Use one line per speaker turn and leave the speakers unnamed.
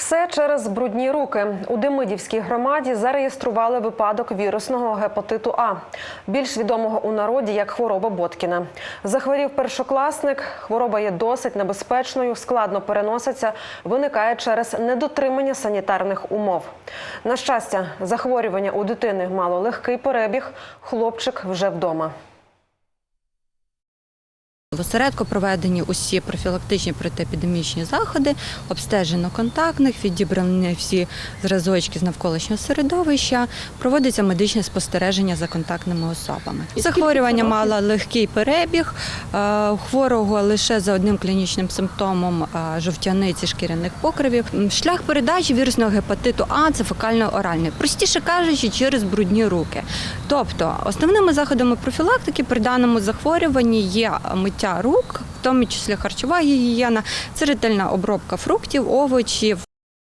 Все через брудні руки. У Демидівській громаді зареєстрували випадок вірусного гепатиту А, більш відомого у народі як хвороба Боткіна. Захворів першокласник. Хвороба є досить небезпечною, складно переноситься, виникає через недотримання санітарних умов. На щастя, захворювання у дитини мало легкий перебіг. Хлопчик вже вдома.
В осередку проведені усі профілактичні протиепідемічні заходи, обстежено контактних, відібрані всі зразочки з навколишнього середовища, проводиться медичне спостереження за контактними особами. Захворювання мало легкий перебіг, е, хворого лише за одним клінічним симптомом е, жовтяниці шкіряних покривів. Шлях передачі вірусного гепатиту А це фекально-оральний, простіше кажучи, через брудні руки. Тобто, основними заходами профілактики при даному захворюванні є миття рук, в тому числі харчова гігієна, це ретельна обробка фруктів, овочів,